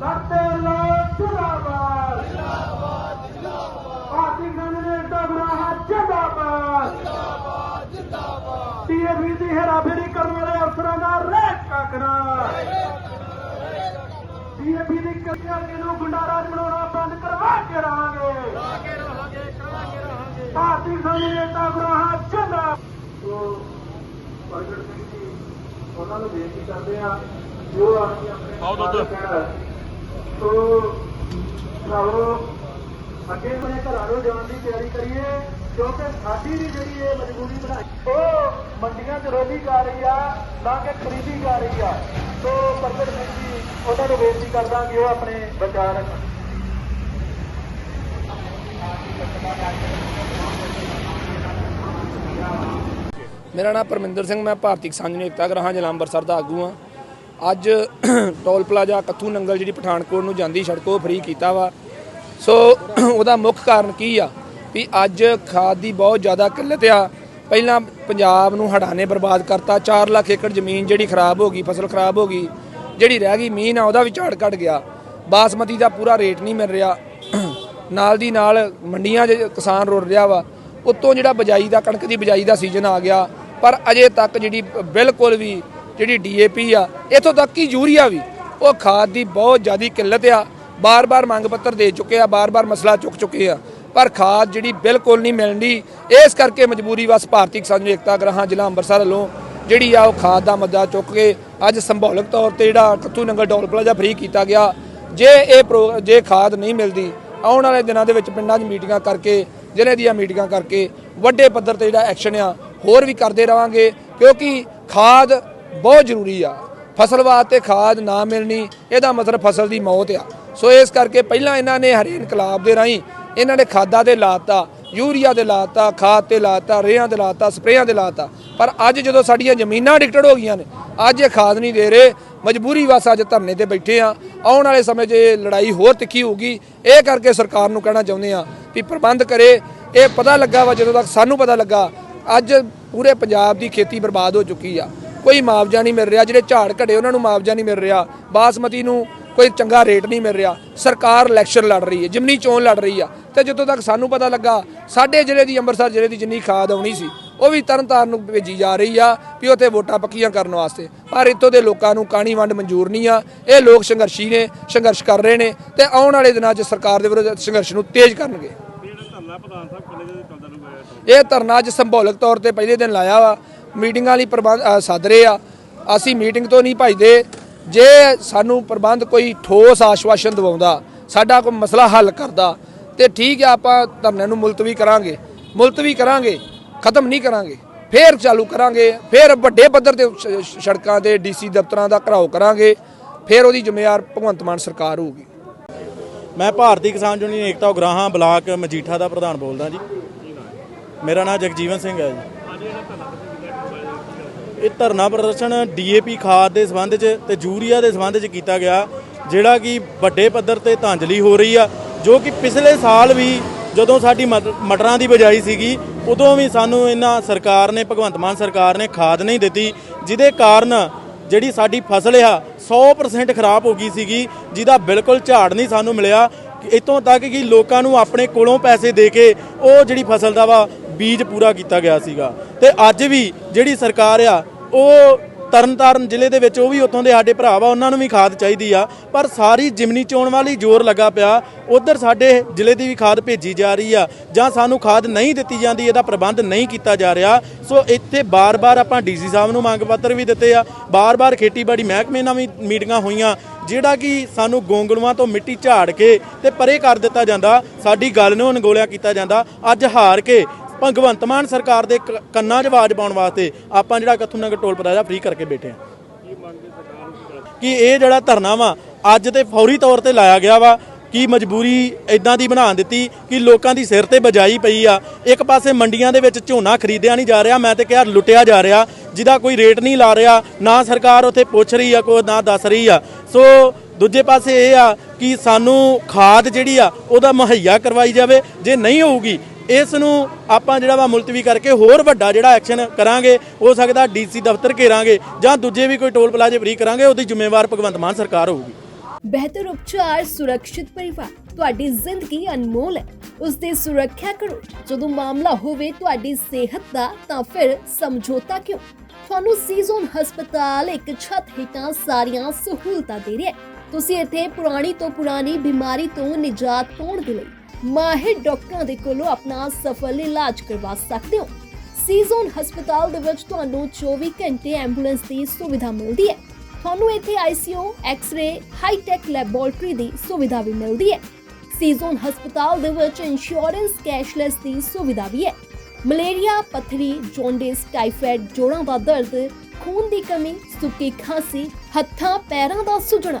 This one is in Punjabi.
ਲੜਦੇ ਲੋਕ ਜਿੰਦਾਬਾਦ। ਜਿੰਦਾਬਾਦ ਜਿੰਦਾਬਾਦ ਭਾਰਤੀ ਜਨਤਾ ਦਾ ਗੁਨਾਹ ਜਿੰਦਾਬਾਦ। ਜਿੰਦਾਬਾਦ ਜਿੰਦਾਬਾਦ ਟੀਐਫੀ ਦੀ ਹੇਰਾਫੇਰੀ ਕਰਨ ਵਾਲੇ ਅਫਸਰਾਂ ਦਾ ਰੇਖਾ ਕਰਾ ਟੀਐਫੀ ਦੀ ਕਬਜ਼ਾ ਨੂੰ ਗੁੰਡਾਰਾਜ ਬਣਾਉਣਾ ਬੰਦ ਕਰਵਾ ਕੇ ਰਹਾਂਗੇ। ਭਾਰਤੀ ਜਨਤਾ ਗੁਨਾਹ ਜਿੰਦਾਬਾਦ। ਸੋ ਪ੍ਰਗਟ ਸਿੰਘ ਜੀ ਉਹਨਾਂ ਨੂੰ ਬੇਨਤੀ ਕਰਦੇ ਆ ਜੋ ਆਪਣੀ ਆਪਣੇ ਆਓ ਦੁੱਧ। ਸੋ ਭਰਾਵੋ ਅੱਗੇ ਆਪਣੇ ਘਰਾਂ ਨੂੰ ਜਾਣ ਦੀ ਤਿਆਰੀ ਕਰੀਏ ਕਿਉਂਕਿ ਸਾਡੀ ਵੀ ਜਿਹੜੀ ਇਹ ਮਜਬੂਰੀ ਬਣਾਈ ਉਹ ਮੰਡੀਆਂ 'ਚ ਰੋਲੀ ਜਾ ਰਹੀ ਆ ਨਾ ਕਿ ਖਰੀਦੀ ਜਾ ਰਹੀ ਆ ਸੋ ਪ੍ਰਗਟ ਸਿੰਘ ਜੀ ਉਹਨਾਂ ਨੂੰ ਬੇਨਤੀ ਕਰਦਾ ਕਿ ਉਹ ਆਪਣੇ ਬਚਾਅ ਰੱਖਣ ਮੇਰਾ ਨਾਮ ਪਰਮਿੰਦਰ ਸਿੰਘ, ਮੈਂ ਭਾਰਤੀ ਕਿਸਾਨ ਯੂਨੀਅਨ ਏਕਤਾ ਗ੍ਰਾਹਾਂ ਜ਼ਿਲ੍ਹਾ ਅੰਮ੍ਰਿਤਸਰ ਦਾ ਆਗੂ ਹਾਂ। ਅੱਜ ਟੋਲ ਪਲਾਜ਼ਾ ਕੱਥੂ ਨੰਗਲ ਜਿਹੜੀ ਪਠਾਨਕੋਟ ਨੂੰ ਜਾਂਦੀ ਸੜਕ, ਉਹ ਫ੍ਰੀ ਕੀਤਾ ਵਾ। ਸੋ ਉਹਦਾ ਮੁੱਖ ਕਾਰਨ ਕੀ ਆ? ਵੀ ਅੱਜ ਖਾਦ ਦੀ ਬਹੁਤ ਜ਼ਿਆਦਾ ਕਿੱਲਤ ਆ। ਪਹਿਲਾਂ ਪੰਜਾਬ ਨੂੰ ਹੜ੍ਹਾਂ ਬਰਬਾਦ ਕਰਤਾ 4 ਲੱਖ ਏਕੜ ਜ਼ਮੀਨ ਜਿਹੜੀ ਖਰਾਬ ਹੋ ਗਈ, ਫਸਲ ਖਰਾਬ ਹੋ ਗਈ, ਜਿਹੜੀ ਰਹਿ ਗਈ, ਮੀਂਹ ਨਾਲ ਉਹਦਾ ਵੀ ਝਾੜ ਘਟ ਗਿਆ। ਬਾਸਮਤੀ ਦਾ ਪੂਰਾ ਰੇਟ ਨਹੀਂ ਮਿਲ ਰਿਹਾ। ਨਾਲ ਦੀ ਨਾਲ ਮੰਡੀਆਂ 'ਚ ਕਿਸਾਨ ਰੁੜ ਰਿਹਾ ਵਾ। ਉੱਤੋਂ ਜਿਹੜਾ ਬਜਾਈ ਦਾ, ਕਣਕ ਦੀ ਬਜਾਈ ਦਾ ਸੀਜ਼ਨ ਆ ਗਿਆ। ਪਰ ਅਜੇ ਤੱਕ ਜਿਹੜੀ ਬਿਲਕੁਲ ਵੀ ਜਿਹੜੀ ਡੀਏਪੀ ਆ, ਇਥੋਂ ਤੱਕ ਕਿ ਯੂਰੀਆ ਵੀ, ਉਹ ਖਾਦ ਦੀ ਬਹੁਤ ਜ਼ਿਆਦੀ ਕਿੱਲਤ ਆ, ਬਾਰ-ਬਾਰ ਮੰਗ ਪੱਤਰ ਦੇ ਚੁੱਕੇ ਆ, ਬਾਰ-ਬਾਰ ਮਸਲਾ ਚੁੱਕ ਚੁੱਕੇ ਆ, ਪਰ ਖਾਦ ਜਿਹੜੀ ਬਿਲਕੁਲ ਨਹੀਂ ਮਿਲਣੀ ਇਸ ਕਰਕੇ ਮਜਬੂਰੀ ਵਸ ਭਾਰਤੀ ਕਿਸਾਨ ਏਕਤਾ ਗ੍ਰਾਹਾਂ ਜ਼ਿਲ੍ਹਾ ਅੰਮ੍ਰਿਤਸਰ ਵੱਲੋਂ ਜਿਹੜੀ ਆ ਉਹ ਖਾਦ ਦਾ ਮੁੱਦਾ ਚੁੱਕ ਕੇ ਅੱਜ ਸੰਭਾਲਿਕ ਤੌਰ ਤੇ ਜਿਹੜਾ Kathu Nangal toll plaza free ਕੀਤਾ ਗਿਆ, ਜੇ ਇਹ ਪ੍ਰੋ- ਜੇ ਖਾਦ ਨਹੀਂ ਮਿਲਦੀ, ਆਉਣ ਵਾਲੇ ਦਿਨਾਂ ਦੇ ਵਿੱਚ ਪਿੰਡਾਂ 'ਚ ਮੀਟਿੰਗਾਂ ਕਰਕੇ, ਜ਼ਿਲ੍ਹੇ ਦੀਆਂ ਮੀਟਿੰਗਾਂ ਕਰਕੇ, ਵੱਡੇ ਪੱਧਰ ਤੇ ਜਿਹੜਾ ਐਕਸ਼ਨ ਆ, ਹੋਰ ਵੀ ਕਰਦੇ ਰਵਾਂਗੇ, ਕਿਉਂਕਿ ਖਾਦ ਬਹੁਤ ਜ਼ਰੂਰੀ ਆ। ਫਸਲ ਵਾਸਤੇ ਖਾਦ ਨਾ ਮਿਲਣੀ, ਇਹਦਾ ਮਤਲਬ ਫਸਲ ਦੀ ਮੌਤ ਆ। ਸੋ ਇਸ ਕਰਕੇ ਪਹਿਲਾਂ ਇਹਨਾਂ ਨੇ ਹਰੇ ਇਨਕਲਾਬ ਦੇ ਰਾਹੀਂ ਇਹਨਾਂ ਨੇ ਖਾਦਾਂ ਤੇ ਲਾਤਾ, ਯੂਰੀਆ ਤੇ ਲਾਤਾ, ਖਾਦ ਤੇ ਲਾਤਾ, ਰੇਹਾਂ ਤੇ ਲਾਤਾ, ਸਪਰੇਆਂ ਤੇ ਲਾਤਾ। ਪਰ ਅੱਜ ਜਦੋਂ ਸਾਡੀਆਂ ਜ਼ਮੀਨਾਂ ਡਿਕਟਡ ਹੋ ਗਈਆਂ ਨੇ, ਅੱਜ ਇਹ ਖਾਦ ਨਹੀਂ ਦੇ ਰਹੇ, ਮਜਬੂਰੀ ਵਸ ਅੱਜ ਧਰਨੇ ਤੇ ਬੈਠੇ ਆ। ਆਉਣ ਵਾਲੇ ਸਮੇਂ 'ਚ ਇਹ ਲੜਾਈ ਹੋਰ ਤਿੱਖੀ ਹੋਊਗੀ। ਇਹ ਕਰਕੇ ਸਰਕਾਰ ਨੂੰ ਕਹਿਣਾ ਚਾਹੁੰਦੇ ਆ ਵੀ ਪ੍ਰਬੰਧ ਕਰੇ। ਇਹ ਪਤਾ ਲੱਗਾ ਵਾ ਜਦੋਂ ਤੱਕ ਸਾਨੂੰ ਪਤਾ ਲੱਗਾ, ਅੱਜ ਪੂਰੇ ਪੰਜਾਬ ਦੀ ਖੇਤੀ ਬਰਬਾਦ ਹੋ ਚੁੱਕੀ ਆ। ਕੋਈ ਮੁਆਵਜ਼ਾ ਨਹੀਂ ਮਿਲ ਰਿਹਾ ਜਿਹੜੇ ਝਾੜ ਘੜੇ ਉਹਨਾਂ ਨੂੰ ਮੁਆਵਜ਼ਾ ਨਹੀਂ ਮਿਲ ਰਿਹਾ। ਬਾਸਮਤੀ ਨੂੰ ਕੋਈ ਚੰਗਾ ਰੇਟ ਨਹੀਂ ਮਿਲ ਰਿਹਾ। ਸਰਕਾਰ ਇਲੈਕਸ਼ਨ ਲੜ ਰਹੀ ਹੈ ਜਿਮਨੀ ਚੋਣ ਲੜ ਰਹੀ ਆ। ਤੇ ਜਦੋਂ ਤੱਕ ਸਾਨੂੰ ਪਤਾ ਲੱਗਾ ਸਾਡੇ ਜ਼ਿਲ੍ਹੇ ਦੀ ਅੰਮ੍ਰਿਤਸਰ ਜ਼ਿਲ੍ਹੇ ਦੀ ਜਿੰਨੀ ਖਾਦ ਆਉਣੀ ਸੀ ਉਹ ਵੀ ਤਰਨਤਾਰਨ ਨੂੰ ਭੇਜੀ ਜਾ ਰਹੀ ਆ ਵੀ ਉੱਥੇ ਵੋਟਾਂ ਪੱਕੀਆਂ ਕਰਨ ਵਾਸਤੇ। ਪਰ ਇੱਥੋਂ ਦੇ ਲੋਕਾਂ ਨੂੰ ਕਾਣੀ ਵੰਡ ਮਨਜ਼ੂਰ ਨਹੀਂ ਆ। ਇਹ ਲੋਕ ਸੰਘਰਸ਼ੀ ਨੇ ਸੰਘਰਸ਼ ਕਰ ਰਹੇ ਨੇ ਤੇ ਆਉਣ ਵਾਲੇ ਦਿਨਾਂ 'ਚ ਸਰਕਾਰ ਦੇ ਵਿਰੁੱਧ ਸੰਘਰਸ਼ ਨੂੰ ਤੇਜ਼ ਕਰਨਗੇ। ਇਹ ਧਰਨਾ ਅੱਜ ਸੰਭੌਲਕ ਤੌਰ ਤੇ ਪਹਿਲੇ ਦਿਨ ਲਾਇਆ ਵਾ। ਮੀਟਿੰਗਾਂ ਲਈ ਪ੍ਰਬੰਧ ਸੱਦ ਰਹੇ ਆ। ਅਸੀਂ ਮੀਟਿੰਗ ਤੋਂ ਨਹੀਂ ਭਜਦੇ। ਜੇ ਸਾਨੂੰ ਪ੍ਰਬੰਧ ਕੋਈ ਠੋਸ ਆਸ਼ਵਾਸਨ ਦਿਵਾਉਂਦਾ, ਸਾਡਾ ਕੋਈ ਮਸਲਾ ਹੱਲ ਕਰਦਾ, ਤੇ ਠੀਕ ਆ, ਆਪਾਂ ਧਰਨੇ ਨੂੰ ਮੁਲਤਵੀ ਕਰਾਂਗੇ। ਮੁਲਤਵੀ ਕਰਾਂਗੇ, ਖਤਮ ਨਹੀਂ ਕਰਾਂਗੇ। ਫੇਰ ਚਾਲੂ ਕਰਾਂਗੇ, ਫੇਰ ਵੱਡੇ ਪੱਧਰ ਤੇ ਸੜਕਾਂ ਤੇ ਡੀਸੀ ਦਫ਼ਤਰਾਂ ਦਾ ਘਰਾਓ ਕਰਾਂਗੇ, ਫੇਰ ਉਹਦੀ ਜ਼ਿੰਮੇਵਾਰ ਭਗਵੰਤ ਮਾਨ ਸਰਕਾਰ ਹੋਊਗੀ। ਮੈਂ ਭਾਰਤੀ ਕਿਸਾਨ ਯੂਨੀਅਨ ਏਕਤਾ ਉਗਰਾਹਾਂ ਬਲਾਕ ਮਜੀਠਾ ਦਾ ਪ੍ਰਧਾਨ ਬੋਲਦਾ ਜੀ। ਮੇਰਾ ਨਾਮ ਜਗਜੀਵਨ ਸਿੰਘ ਹੈ ਜੀ। ਇਹ ਧਰਨਾ ਪ੍ਰਦਰਸ਼ਨ ਡੀਏਪੀ ਖਾਦ ਦੇ ਸੰਬੰਧ 'ਚ ਤੇ ਯੂਰੀਆ ਦੇ ਸੰਬੰਧ 'ਚ ਕੀਤਾ ਗਿਆ, ਜਿਹੜਾ ਕਿ ਵੱਡੇ ਪੱਧਰ ਤੇ ਧਾਂਜਲੀ ਹੋ ਰਹੀ ਆ, ਜੋ ਕਿ ਪਿਛਲੇ ਸਾਲ ਵੀ ਜਦੋਂ ਸਾਡੀ ਮਟ- ਮਟਰਾਂ ਦੀ ਬਜਾਈ ਸੀਗੀ, ਉਦੋਂ ਵੀ ਸਾਨੂੰ ਇਹਨਾਂ ਸਰਕਾਰ ਨੇ, ਭਗਵੰਤ ਮਾਨ ਸਰਕਾਰ ਨੇ ਖਾਦ ਨਹੀਂ ਦਿੱਤੀ, ਜਿਹਦੇ ਕਾਰਨ ਜਿਹੜੀ ਸਾਡੀ ਫਸਲ ਆ 100% ਖਰਾਬ ਹੋ ਗਈ ਸੀਗੀ, ਜਿਹਦਾ ਬਿਲਕੁਲ ਝਾੜ ਨਹੀਂ ਸਾਨੂੰ ਮਿਲਿਆ, ਇਤੋਂ ਤੱਕ ਕਿ ਲੋਕਾਂ ਨੂੰ ਆਪਣੇ ਕੋਲੋਂ ਪੈਸੇ ਦੇ ਕੇ ਉਹ ਜਿਹੜੀ ਫਸਲ ਦਾ ਵਾ ਬੀਜ ਪੂਰਾ ਕੀਤਾ ਗਿਆ ਸੀਗਾ। ਤੇ ਅੱਜ ਵੀ ਜਿਹੜੀ ਸਰਕਾਰ ਆ ਉਹ ਤਰਨਤਾਰਨ ਜ਼ਿਲ੍ਹੇ ਦੇ ਵਿੱਚ ਉਹ ਵੀ ਉੱਥੋਂ ਦੇ ਸਾਡੇ ਭਰਾ ਵਾ ਉਹਨਾਂ ਨੂੰ ਵੀ ਖਾਦ ਚਾਹੀਦੀ ਆ। ਪਰ ਸਾਰੀ ਜਿਮਨੀ ਚੋਣ ਵਾਲੀ ਜ਼ੋਰ ਲੱਗਾ ਪਿਆ। ਉਧਰ ਸਾਡੇ ਜ਼ਿਲ੍ਹੇ ਦੀ ਵੀ ਖਾਦ ਭੇਜੀ ਜਾ ਰਹੀ ਆ। ਜਾਂ ਸਾਨੂੰ ਖਾਦ ਨਹੀਂ ਦਿੱਤੀ ਜਾਂਦੀ, ਇਹਦਾ ਪ੍ਰਬੰਧ ਨਹੀਂ ਕੀਤਾ ਜਾ ਰਿਹਾ। ਸੋ ਇੱਥੇ ਬਾਰ-ਬਾਰ ਆਪਾਂ ਡੀਸੀ ਸਾਹਿਬ ਨੂੰ ਮੰਗ ਪੱਤਰ ਵੀ ਦਿੱਤੇ ਆ। ਬਾਰ-ਬਾਰ ਖੇਤੀਬਾੜੀ ਮਹਿਕਮੇ ਨਾਲ ਵੀ ਮੀਟਿੰਗਾਂ ਹੋਈਆਂ। ਜਿਹੜਾ ਕਿ ਸਾਨੂੰ ਗੋਂਗਲੂਆਂ ਤੋਂ ਮਿੱਟੀ ਝਾੜ ਕੇ ਤੇ ਪਰੇ ਕਰ ਦਿੱਤਾ ਜਾਂਦਾ। ਸਾਡੀ ਗੱਲ ਨੂੰ ਅਣਗੋਲਿਆ ਕੀਤਾ ਜਾਂਦਾ। ਅੱਜ ਹਾਰ ਕੇ ਭਗਵੰਤ ਮਾਨ ਸਰਕਾਰ ਦੇ ਕ- ਕੰਨਾਂ 'ਚ ਆਵਾਜ਼ ਪਾਉਣ ਵਾਸਤੇ ਆਪਾਂ ਜਿਹੜਾ Kathu Nagar toll plaza free ਕਰਕੇ ਬੈਠੇ ਆ ਕਿ ਇਹ ਜਿਹੜਾ ਧਰਨਾ ਵਾ, ਅੱਜ ਤੇ ਫੌਰੀ ਤੌਰ ਤੇ ਲਾਇਆ ਗਿਆ ਵਾ, ਕੀ ਮਜਬੂਰੀ ਇਦਾਂ ਦੀ ਬਣਾ ਦਿੱਤੀ ਕਿ ਲੋਕਾਂ ਦੀ ਸਿਰ ਤੇ ਬਜਾਈ ਪਈ ਆ, ਇੱਕ ਪਾਸੇ ਮੰਡੀਆਂ ਦੇ ਵਿੱਚ ਝੋਨਾ ਖਰੀਦਿਆ ਨਹੀਂ ਜਾ ਰਿਹਾ, ਮੈਂ ਤੇ ਕਿਹਾ ਲੁੱਟਿਆ ਜਾ ਰਿਹਾ, ਜਿਹਦਾ ਕੋਈ ਰੇਟ ਨਹੀਂ ਲਾ ਰਿਹਾ, ਨਾ ਸਰਕਾਰ ਉੱਥੇ ਪੁੱਛ ਰਹੀ ਆ ਕੋਈ, ਨਾ ਦੱਸ ਰਹੀ ਆ। ਸੋ ਦੂਜੇ ਪਾਸੇ ਇਹ ਆ ਕਿ ਸਾਨੂੰ ਖਾਦ ਜਿਹੜੀ ਆ, ਉਹਦਾ ਮੁਹੱਈਆ ਕਰਵਾਈ ਜਾਵੇ, ਜੇ ਨਹੀਂ ਹੋਊਗੀ ਇਸ ਨੂੰ ਆਪਾਂ ਜਿਹੜਾ ਵਾ ਮੁਲਤਵੀ ਕਰਕੇ ਹੋਰ ਵੱਡਾ ਜਿਹੜਾ ਐਕਸ਼ਨ ਕਰਾਂਗੇ, ਹੋ ਸਕਦਾ ਡੀਸੀ ਦਫ਼ਤਰ ਘੇਰਾਂਗੇ ਜਾਂ ਦੂਜੇ ਵੀ ਕੋਈ ਟੋਲ ਪਲਾਜ਼ੇ ਫ੍ਰੀ ਕਰਾਂਗੇ, ਉਹਦੀ ਜ਼ਿੰਮੇਵਾਰ ਭਗਵੰਤ ਮਾਨ ਸਰਕਾਰ ਹੋਊਗੀ। ਬਿਹਤਰ ਉਪਚਾਰ, ਸੁਰੱਖਿਅਤ ਪਰਿਵਾਰ, ਤੁਹਾਡੀ ਜ਼ਿੰਦਗੀ ਅਨਮੋਲ ਹੈ। ਉਸ ਦੀ ਸੁਰੱਖਿਆ ਕਰੋ। ਜਦੋਂ ਮਾਮਲਾ ਹੋਵੇ ਤੁਹਾਡੀ ਸਿਹਤ ਦਾ, ਤਾਂ ਫਿਰ ਸਮਝੌਤਾ ਕਿਉਂ? ਤੁਹਾਨੂੰ ਸੀਜ਼ਨ ਹਸਪਤਾਲ ਇੱਕ ਛੱਤ ਹੇਠਾਂ ਸਾਰੀਆਂ ਸਹੂਲਤਾਂ ਦੇ ਰਿਹਾ ਹੈ। ਤੁਸੀਂ ਇੱਥੇ ਪੁਰਾਣੀ ਤੋਂ ਪੁਰਾਣੀ ਬਿਮਾਰੀ ਤੋਂ ਨਿਜਾਤ ਪਾਉਣ ਦੇ ਲਈ ਮਾਹਿਰ ਡਾਕਟਰਾਂ ਦੇ ਕੋਲੋਂ ਆਪਣਾ ਸਫਲ ਇਲਾਜ ਕਰਵਾ ਸਕਦੇ ਹੋ। ਸੀਜ਼ਨ ਹਸਪਤਾਲ ਦੇ ਵਿੱਚ ਤੁਹਾਨੂੰ 24 ਘੰਟੇ ਐਂਬੂਲੈਂਸ ਦੀ ਸੁਵਿਧਾ ਮਿਲਦੀ ਹੈ। ਤੁਹਾਨੂੰ ਇੱਥੇ ICU X ray high tech laboratory ਦੀ ਸੁਵਿਧਾ ਵੀ ਮਿਲਦੀ ਹੈ। ਸੀਜ਼ਨ ਹਸਪਤਾਲ ਦੇ ਵਿੱਚ ਇੰਸ਼ੋਰੈਂਸ ਕੈਸ਼ਲੈਸ ਦੀ ਸੁਵਿਧਾ ਵੀ ਹੈ। ਮਲੇਰੀਆ, ਪੱਥਰੀ ਜੌਂਡਿਸ ਟਾਈਫਾਇਡ ਜੋੜਾਂ ਦਾ ਦਰਦ, ਖੂਨ ਦੀ ਕਮੀ, ਸੁੱਕੀ ਖਾਂਸੀ, ਹੱਥਾਂ, ਪੈਰਾਂ ਦਾ ਸੁਜਣਾ